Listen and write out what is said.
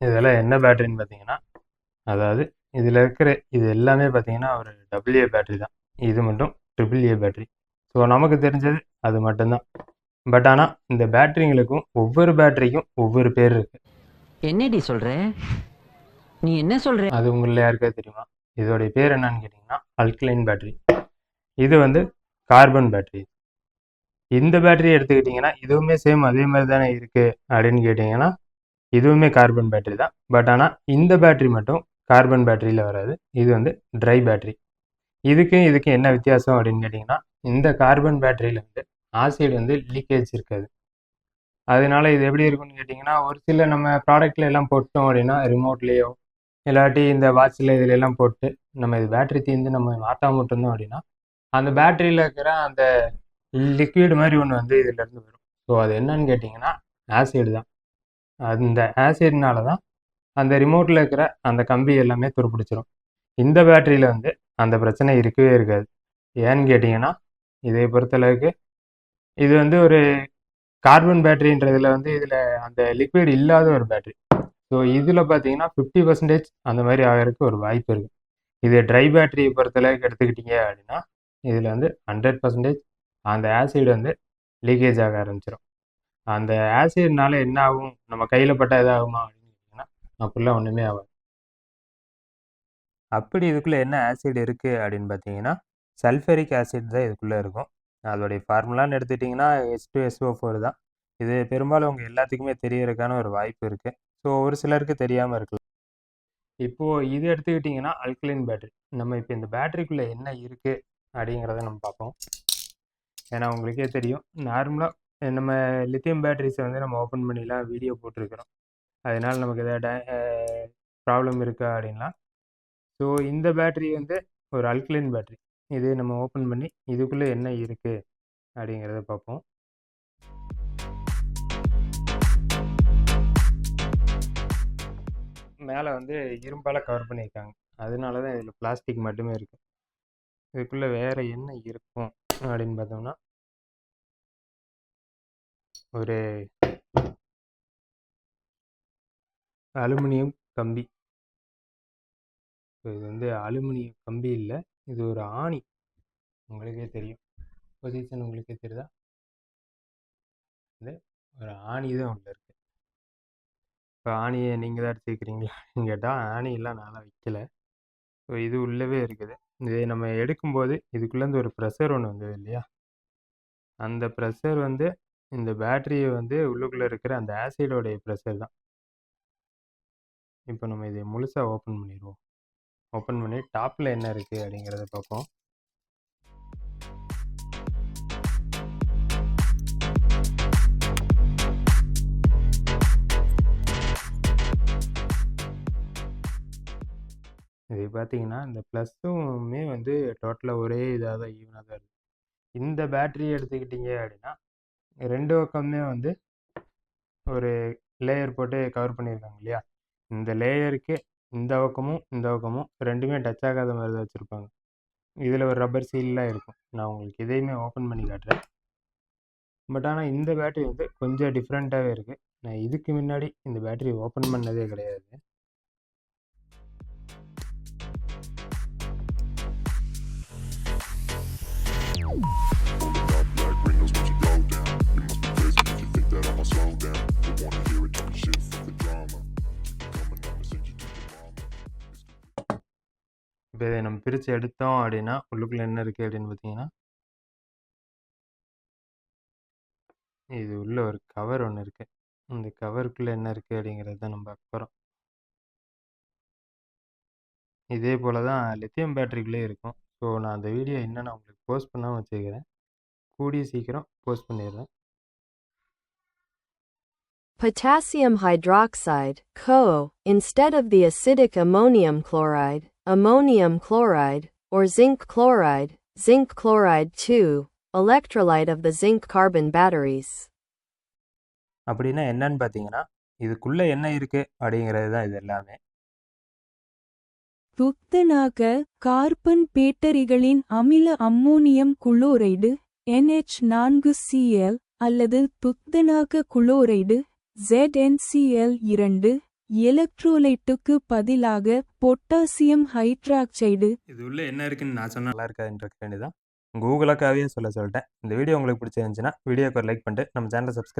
இதெல்லாம் என்ன பேட்டரின்னு பார்த்தீங்கன்னா அதாவது இதில் இருக்கிற இது எல்லாமே பார்த்தீங்கன்னா ஒரு டபுள் ஏ பேட்டரி தான். இது மட்டும் ட்ரிபிள் ஏ பேட்டரி ஸோ நமக்கு தெரிஞ்சது அது மட்டும்தான். பட் ஆனால் இந்த பேட்டரிங்களுக்கும் ஒவ்வொரு பேட்டரிக்கும் ஒவ்வொரு பேர் இருக்குது என்னடி சொல்ற? நீ என்ன சொல்ற? அது உங்களில் யாருக்காவது தெரியுமா? இதோடைய பேர் என்னன்னு கேட்டிங்கன்னா அல்கலைன் பேட்டரி இது வந்து கார்பன் பேட்டரி இந்த பேட்டரி எடுத்துக்கிட்டிங்கன்னா இதுவுமே சேம் அதே மாதிரி தானே இருக்குது அப்படின்னு கேட்டிங்கன்னா இதுவுமே கார்பன் பேட்டரி தான். பட் ஆனால் இந்த பேட்டரி மட்டும் கார்பன் பேட்டரியில் வராது. இது வந்து ட்ரை பேட்டரி இதுக்கும் இதுக்கும் என்ன வித்தியாசம் அப்படின்னு கேட்டிங்கன்னா இந்த கார்பன் பேட்டரியில் வந்து ஆசிட் வந்து லீக்கேஜ் இருக்காது. அதனால இது எப்படி இருக்கும்னு கேட்டிங்கன்னா ஒரு சில நம்ம ப்ராடக்ட்ல எல்லாம் போட்டோம் அப்படின்னா ரிமோட்லேயோ இல்லாட்டி இந்த வாட்சில் இதில் எல்லாம் போட்டு நம்ம இது பேட்டரி தீர்ந்து நம்ம மாற்றாம விட்டுருந்தோம் அப்படின்னா அந்த பேட்டரியில் இருக்கிற அந்த லிக்விட் மாதிரி ஒன்று வந்து இதுலேருந்து வரும். ஸோ அது என்னன்னு கேட்டிங்கன்னா ஆசிட் தான். அந்த ஆசிட்னால தான் அந்த ரிமோட்டில் இருக்கிற அந்த கம்பி எல்லாமே துருப்பிடிச்சிரும். இந்த பேட்டரியில் வந்து அந்த பிரச்சனை இருக்கவே இருக்காது. ஏன்னு கேட்டிங்கன்னா இதை பொறுத்தளவுக்கு இது வந்து ஒரு கார்பன் பேட்டரின்றதுல வந்து இதில் அந்த லிக்விட் இல்லாத ஒரு பேட்டரி ஸோ இதில் பார்த்தீங்கன்னா ஃபிஃப்டி பர்சன்டேஜ் அந்த மாதிரி ஆகிறதுக்கு ஒரு வாய்ப்பு இருக்குது இது ட்ரை பேட்டரியை பொறுத்தளவுக்கு எடுத்துக்கிட்டீங்க அப்படின்னா இதில் வந்து ஹண்ட்ரட் பர்சன்டேஜ் அந்த ஆசிட் வந்து லீக்கேஜ் ஆக ஆரம்பிச்சிடும் அந்த ஆசிட்னால என்ன ஆகும் நம்ம கையில் பட்டால் எதாகுமா அப்படின்னு கேட்டிங்கன்னா அப்படிலாம் ஒன்றுமே ஆகாது. அப்படி இதுக்குள்ளே என்ன ஆசிட் இருக்குது அப்படின்னு பார்த்தீங்கன்னா சல்ஃபரிக் ஆசிட் தான் இதுக்குள்ளே இருக்கும். அதோடைய ஃபார்முலான்னு எடுத்துட்டிங்கன்னா எஸ் டூ எஸ்ஓ ஃபோர் தான். இது பெரும்பாலும் உங்கள் எல்லாத்துக்குமே தெரியறதுக்கான ஒரு வாய்ப்பு இருக்குது ஸோ ஒரு சிலருக்கு தெரியாமல் இருக்கலாம். இப்போது இது எடுத்துக்கிட்டிங்கன்னா அல்கலைன் பேட்டரி நம்ம இப்போ இந்த பேட்டரிக்குள்ளே என்ன இருக்குது அப்படிங்கிறத நம்ம பார்ப்போம். ஏன்னா உங்களுக்கே தெரியும். நார்மலாக நம்ம லித்தியம் பேட்டரிஸை வந்து நம்ம ஓப்பன் பண்ணிலாம் வீடியோ போட்டிருக்கிறோம். அதனால் நமக்கு எதாவது ப்ராப்ளம் இருக்கா அப்படின்லாம். ஸோ இந்த பேட்டரி வந்து ஒரு அல்கலைன் பேட்டரி இது நம்ம ஓப்பன் பண்ணி இதுக்குள்ளே என்ன இருக்குது அப்படிங்கிறத பார்ப்போம் மேலே வந்து இரும்பால் கவர் பண்ணியிருக்காங்க அதனால தான் இதில் பிளாஸ்டிக் மட்டுமே இருக்குது இதுக்குள்ளே வேறு என்ன இருக்கும் அப்படின்னு பார்த்தோம்னா ஒரு அலுமினியம் கம்பி. இது வந்து அலுமினியம் கம்பி இல்லை. இது ஒரு ஆணி. உங்களுக்கே தெரியும். பொசிஷன் உங்களுக்கே தெரியுதா? இது ஒரு ஆணி தான் உள்ள இருக்குது இப்போ ஆணியை நீங்கள் தான் எடுத்துக்கிறீங்களான்னு கேட்டால் ஆணியெல்லாம் நாளாக வைக்கல. ஸோ இது உள்ளவே இருக்குது. இதை நம்ம எடுக்கும்போது இதுக்குள்ளேருந்து ஒரு ப்ரெஷர் ஒன்று வந்தது இல்லையா? அந்த ப்ரெஷர் வந்து இந்த பேட்டரியை வந்து உள்ளுக்குள்ளே இருக்கிற அந்த ஆசிடோடைய ப்ரெஷர் தான். இப்போ நம்ம இதை முழுசாக ஓப்பன் பண்ணிடுவோம். ஓப்பன் பண்ணி டாப்பில் என்ன இருக்குது அப்படிங்கிறத பார்ப்போம். இது பார்த்தீங்கன்னா இந்த ப்ளஸ்ஸுமே வந்து டோட்டலாக ஒரே இதாக தான் ஈவனாக தான் இருக்குது இந்த பேட்டரி எடுத்துக்கிட்டிங்க அப்படின்னா ரெண்டு பக்கமே வந்து ஒரு லேயர் போட்டு கவர் பண்ணியிருக்காங்க இல்லையா? இந்த லேயருக்கு இந்த பக்கமும் இந்த பக்கமும் ரெண்டுமே டச் ஆகாத மாதிரி தான் வச்சுருப்பாங்க. இதில் ஒரு ரப்பர் சீல்லாம் இருக்கும். நான் உங்களுக்கு இதையுமே ஓப்பன் பண்ணி காட்டுறேன். பட் ஆனால் இந்த பேட்டரி வந்து கொஞ்சம் டிஃப்ரெண்ட்டாகவே இருக்குது நான் இதுக்கு முன்னாடி இந்த பேட்டரி ஓப்பன் பண்ணதே கிடையாது. you இப்போ இதை நம்ம பிரித்து எடுத்தோம் அப்படின்னா உள்ளுக்குள்ளே என்ன இருக்குது அப்படின்னு பார்த்தீங்கன்னா இது உள்ள ஒரு கவர் ஒன்று இருக்குது இந்த கவருக்குள்ளே என்ன இருக்குது அப்படிங்கிறது தான் நம்ம பார்க்க இதே போல் தான் லித்தியம் பேட்டரிக்குள்ளே இருக்கும். ஸோ நான் அந்த வீடியோ என்னென்ன நான் உங்களுக்கு போஸ்ட் பண்ணாமல் வச்சுக்கிறேன் கூடிய சீக்கிரம் போஸ்ட் பண்ணிடுறேன். Potassium hydroxide, CO, instead of the acidic ammonium chloride, ammonium chloride, or zinc chloride, zinc chloride 2, electrolyte of the zinc carbon batteries. அப்படின்னா என்னன்னு பார்த்தீங்கன்னா இதுக்குள்ளே என்ன இருக்குது அப்படிங்கிறது தான் இது எல்லாமே துத்தநாக கார்பன் பேட்டரிகளின் அமில அம்மோனியம் குளோரைடு NH நான்கு Cl அல்லது துத்தநாக குளோரைடு ZnCl இரண்டு எலக்ட்ரோலைட்டுக்கு பதிலாக பொட்டாசியம் ஹைட்ராக்சைடு. இது உள்ள என்ன இருக்குன்னு நான் சொன்னா நல்லா இருக்காதுன்ற வேண்டியதான் கூகுளாக்காவே சொல்ல சொல்லிட்டேன். இந்த வீடியோ உங்களுக்கு பிடிச்சிருந்துச்சுன்னா வீடியோக்கு ஒரு லைக் பண்ணிட்டு நம்ம சேனலை சப்ஸ்கிரைப்